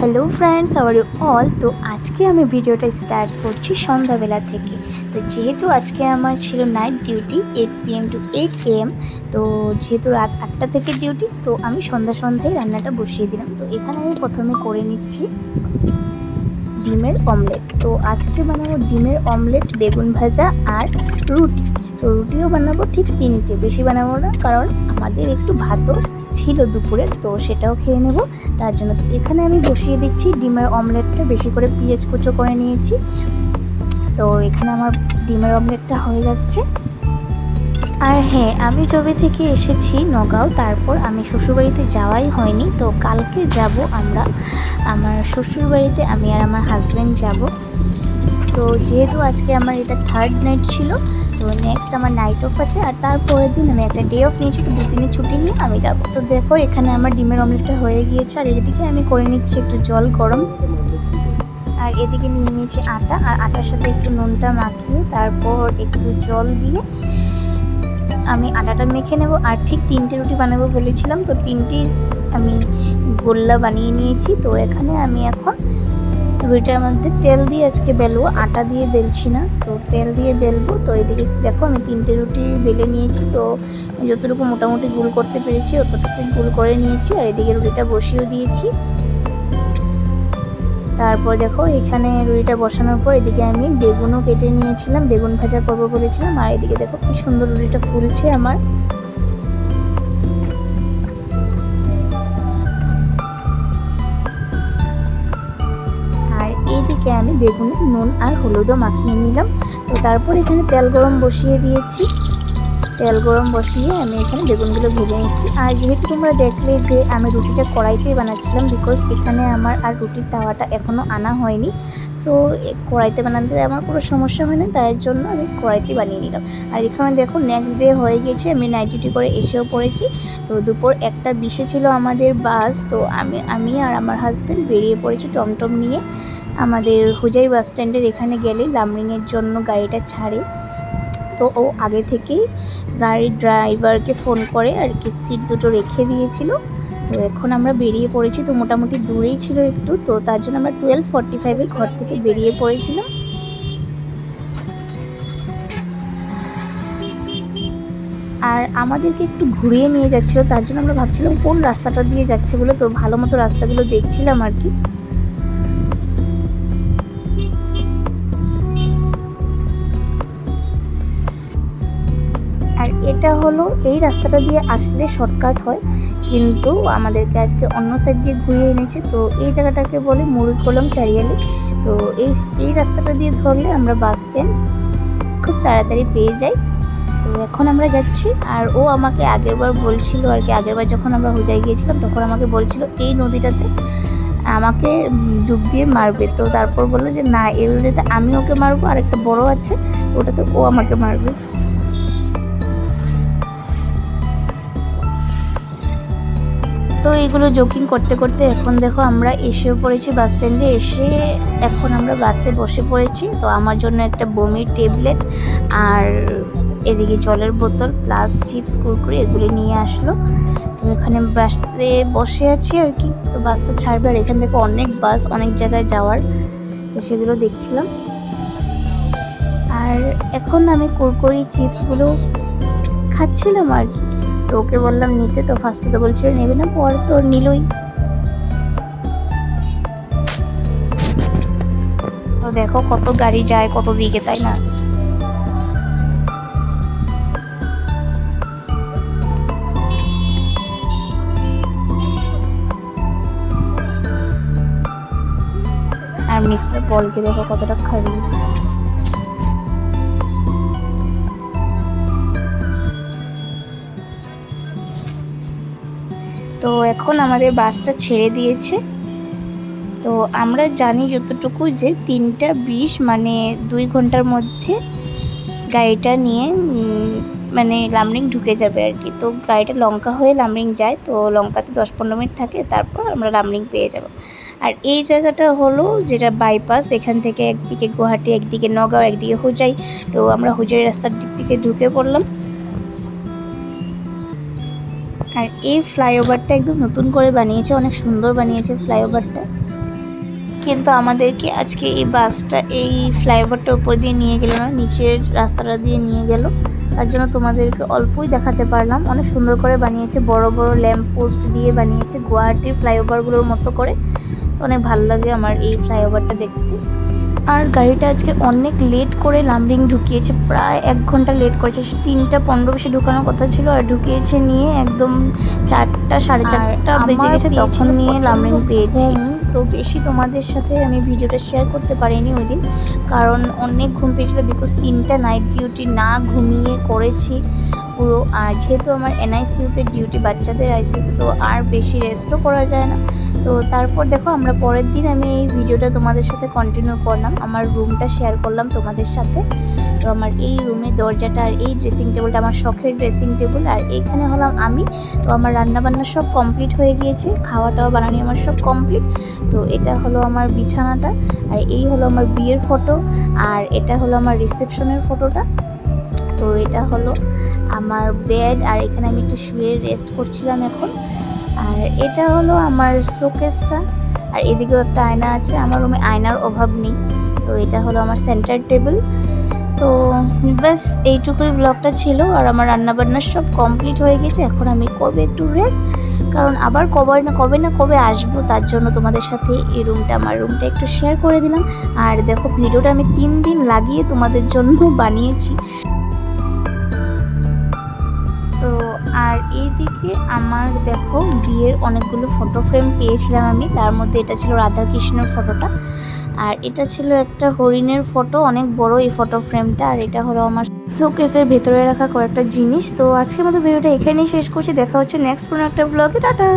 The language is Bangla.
Hello friends our you all তো আজকে আমি ভিডিওটা স্টার্ট করছি সন্ধ্যাবেলা থেকে। তো যেহেতু আজকে আমার ছিল night duty eight PM to eight AM তো যেহেতু রাত আটটা থেকে ডিউটি তো আমি সন্ধ্যা সন্ধ্যায় রান্নাটা বসিয়ে দিলাম। তো এখানে আমি প্রথমে করে নিচ্ছি ডিমের অমলেট তো আজকে বানাবো ডিমের অমলেট বেগুন ভাজা আর রুটি। তো রুটিও বানাবো, ঠিক তিনটে। বেশি বানাবো না, কারণ আমাদের একটু ভাতও ছিল দুপুরে, তো সেটাও খেয়ে নেব। তার জন্য এখানে আমি বসিয়ে দিচ্ছি, ডিমের অমলেটটা, বেশি করে পিঁয়াজ কুচো করে নিয়েছি। তো এখানে আমার ডিমের অমলেটটা হয়ে যাচ্ছে। আর হ্যাঁ আমি যবে থেকে এসেছি নগাঁও, তারপর আমি শ্বশুরবাড়িতে যাওয়াই হয়নি, তো কালকে যাব আমরা। আমার শ্বশুরবাড়িতে আমি আর আমার হাজব্যান্ড যাব। তো যেহেতু আজকে আমার এটা থার্ড নাইট ছিল তো নেক্সট আমার নাইট অফ আছে, আর তারপরের দিন আমি একটা ডে অফ নিয়েছি তো দুদিনের ছুটি নিয়ে আমি যাব। তো দেখো, এখানে আমার ডিমের অমলেটটা হয়ে গিয়েছে, আর এদিকে আমি করে নিচ্ছি একটু জল গরম। আর এদিকে নিয়ে নিয়েছি আটা, আর আটার সাথে একটু নুনটা মাখিয়ে তারপর একটু জল দিয়ে আমি আটাটা মেখে নেব। আর ঠিক তিনটে রুটি বানাবো বলেছিলাম, তো তিনটি আমি গোল্লা বানিয়ে নিয়েছি। তো এখানে আমি এখন রুটিটার মধ্যে তেল দিয়ে আজকে বেলবো, আটা দিয়ে বেলছি না, তো তেল দিয়ে বেলবো। তো এদিকে দেখো আমি তিনটে রুটি বেলে নিয়েছি, তো যতটুকু মোটামুটি গুল করতে পেরেছি অতটুকু গুল করে নিয়েছি, আর এদিকে রুটিটা বসিয়েও দিয়েছি। তারপর দেখো এখানে রুটিটা বসানোর পর এদিকে আমি বেগুনও কেটে নিয়েছিলাম, বেগুন ভাজা করব বলেছিলাম, আর এদিকে দেখো কি সুন্দর রুটিটা ফুলছে আমার। এইদিকে আমি বেগুনে নুন আর হলুদও মাখিয়ে নিলাম। তো তারপর এখানে তেল গরম বসিয়ে দিয়েছি। তেল গরম বসিয়ে আমি এখানে বেগুনগুলো ভেজে নিচ্ছি। আর যেহেতু তোমরা দেখলে যে আমি রুটিটা কড়াইতেই বানাচ্ছিলাম বিকজ এখানে আমার আর রুটির তাওয়াটা এখনও আনা হয়নি, তো কড়াইতে বানাতে আমার কোনো সমস্যা হয় না, তাই জন্য আমি কড়াইতে বানিয়ে নিলাম। আর এখানে দেখো নেক্সট ডে হয়ে গেছে, আমি নাইট ডিউটি করে এসেও পড়েছি। তো দুপুর একটা বিশে ছিল আমাদের বাস তো আমি আমি আর আমার হাজব্যান্ড বেরিয়ে পড়েছি টমটম নিয়ে। আমাদের হুজাই বাস স্ট্যান্ডের এখানে গেলে লামরিংয়ের জন্য গাড়িটা ছাড়ে। তো ও আগে থেকেই গাড়ির ড্রাইভারকে ফোন করে আর কি, সিট দুটো রেখে দিয়েছিল। তো এখন আমরা বেরিয়ে পড়েছি, তো মোটামুটি দূরেই ছিল একটু। তো তার জন্য আমরা টুয়েলভ ফর্টি ফাইভে ঘর থেকে বেরিয়ে পড়েছিলাম। আর আমাদেরকে একটু ঘুরিয়ে নিয়ে যাচ্ছিল, তার জন্য আমরা ভাবছিলাম কোন রাস্তাটা দিয়ে যাচ্ছে বলে, তো ভালো মতো রাস্তাগুলো দেখছিলাম আর কি। এটা হলো এই রাস্তাটা দিয়ে আসলে শর্টকাট হয়, কিন্তু আমাদেরকে আজকে অন্য সাইড দিয়ে ঘুরিয়ে এনেছে। তো এই জায়গাটাকে বলে মুড়িকলম চারিয়ালি তো এই এই রাস্তাটা দিয়ে ধরলে আমরা বাস স্ট্যান্ড খুব তাড়াতাড়ি পেয়ে যাই। তো এখন আমরা যাচ্ছি, আর ও আমাকে আগেরবার বলছিল আর কি, আগেরবার যখন আমরা হুজাই গিয়েছিলাম, তখন আমাকে বলছিল এই নদীটাতে আমাকে ডুব দিয়ে মারবে। তো তারপর বলল যে, না, এই নদীতে আমি ওকে মারবো আর একটা বড় আছে, ওটাতে ও আমাকে মারবে। তো এইগুলো জোকিং করতে করতে এখন দেখো আমরা এসেও পড়েছি বাস স্ট্যান্ডে এসে এখন আমরা বাসে বসে পড়েছি। তো আমার জন্য একটা বমির ট্যাবলেট আর এদিকে জলের বোতল প্লাস চিপস কুরকুরি এগুলি নিয়ে আসলো। তো এখানে বাসে বসে আছি আর কি। তো বাসটা ছাড়বে আর এখান থেকে অনেক বাস অনেক জায়গায় যাওয়ার। তো সেগুলো দেখছিলাম। আর এখন আমি কুরকুরি চিপসগুলো খাচ্ছিলাম আর কি। তো ওকে বললাম, নিতে তো ফার্স্টে তো বলছিল নেবে না, পর তো নিলই। তো দেখো কত গাড়ি যায়, কত দিকে, তাই না? আর মিস্টার পলকে দেখো কতটা খারিস তো এখন আমাদের বাসটা ছেড়ে দিয়েছে। তো আমরা জানি যতটুকু যে তিনটা বিশ মানে দুই ঘণ্টার মধ্যে গাড়িটা নিয়ে মানে লামরিং ঢুকে যাবে আর কি। তো গাড়িটা লঙ্কা হয়ে লামরিং যায়, তো লঙ্কাতে দশ পনেরো মিনিট থাকে, তারপর আমরা লামরিং পেয়ে যাব। আর এই জায়গাটা হলো যেটা বাইপাস এখান থেকে একদিকে গুয়াহাটি, একদিকে নগাঁও, একদিকে হুজাই। তো আমরা হুজাই রাস্তার দিক থেকে ঢুকে পড়লাম। আর এই ফ্লাইওভারটা একদম নতুন করে বানিয়েছে, অনেক সুন্দর বানিয়েছে ফ্লাইওভারটা। কিন্তু আমাদেরকে আজকে এই বাসটা, এই ফ্লাইওভারটার উপর দিয়ে নিয়ে গেল না, নিচের রাস্তাটা দিয়ে নিয়ে গেল। তার জন্য তোমাদেরকে অল্পই দেখাতে পারলাম। অনেক সুন্দর করে বানিয়েছে, বড় বড় ল্যাম্প পোস্ট দিয়ে বানিয়েছে, গুয়াহাটির ফ্লাইওভারগুলোর মতো করে। অনেক ভালো লাগে আমার এই ফ্লাইওভারটা দেখতে। আর গাড়িটা আজকে অনেক লেট করে লামডিং ঢুকিয়েছে প্রায় এক ঘণ্টা লেট করেছে। তিনটা পনেরো বেশি ঢুকানোর কথা ছিল আর ঢুকিয়েছে নিয়ে একদম চারটা সাড়ে চারটা বেজে গেছে তখন নিয়ে লামডিং পেয়েছি। তো বেশি তোমাদের সাথে আমি ভিডিওটা শেয়ার করতে পারিনি ওই দিন কারণ অনেক ঘুম পেয়েছিল বিকজ তিনটা নাইট ডিউটি না ঘুমিয়ে করেছি পুরো। আর যেহেতু আমার এনআইসিউতে ডিউটি বাচ্চাদের আইসিউতে তো আর বেশি রেস্টও করা যায় না। তো তারপর দেখো, আমরা পরের দিন আমি এই ভিডিওটা তোমাদের সাথে কন্টিনিউ করলাম, আমার রুমটা শেয়ার করলাম তোমাদের সাথে। তো আমার এই রুমের দরজাটা আর এই ড্রেসিং টেবিলটা আমার শখের ড্রেসিং টেবিল আর এইখানে হলাম আমি। তো আমার রান্নাবান্না সব কমপ্লিট হয়ে গিয়েছে খাওয়া টাওয়া বানানি আমার সব কমপ্লিট তো এটা হলো আমার বিছানাটা, আর এই হলো আমার বিয়ের ফটো আর এটা হলো আমার রিসেপশনের ফটোটা তো এটা হলো আমার বেড আর এখানে আমি একটু শুয়ে রেস্ট করছিলাম এখন। আর এটা হলো আমার শোকেসটা। আর এদিকেও একটা আয়না আছে, আমার রুমে আয়নার অভাব নেই। তো এটা হলো আমার সেন্টার টেবিল তো ব্যাস, এইটুকুই ব্লগটা ছিল। আর আমার রান্নাবান্না সব কমপ্লিট হয়ে গেছে। এখন আমি করব একটু রেস্ট কারণ আবার কবে না কবে না কবে আসব, তার জন্য তোমাদের সাথে এই রুমটা আমার রুমটা একটু শেয়ার করে দিলাম। আর দেখো ভিডিওটা আমি তিন দিন লাগিয়ে তোমাদের জন্য বানিয়েছি। আর এইদিকে আমার দেখো বিয়ের অনেকগুলো ফটো ফ্রেম পেয়েছিলাম আমি। তার মধ্যে এটা ছিল রাধা কৃষ্ণের ফটোটা আর এটা ছিল একটা হরিণের ফটো অনেক বড় এই ফটো ফ্রেমটা আর এটা হলো আমার শোকেসের ভেতরে রাখা কয়েকটা জিনিস। তো আজকের মতো ভিডিওটা এখানেই শেষ করছি। দেখা হচ্ছে নেক্সট কোনো একটা ব্লগে টাটা!